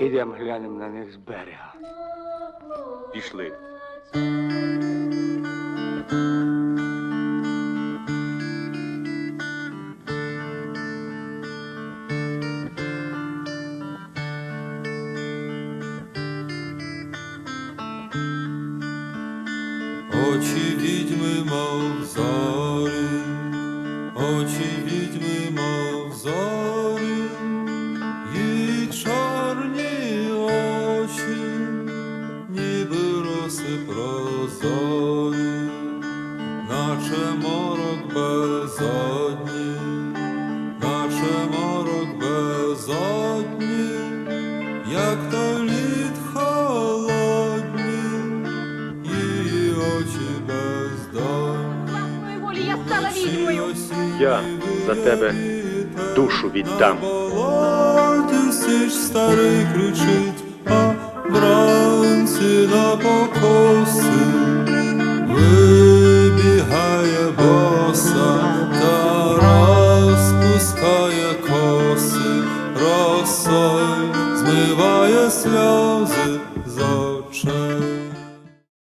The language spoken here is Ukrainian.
Ідемо глянемо на них з берега. Пішли. Очі відьми, мов зорі, очі прозорі, наче морок безодні, наче морок безодні, як той лід холодні, її очі бездонні. Власної волі я стала відьмою. Я за тебе душу віддам. Болоті сич старий кричить, вранці на покоси вибігає боса та розпускає коси, росою змиває сльози з очей.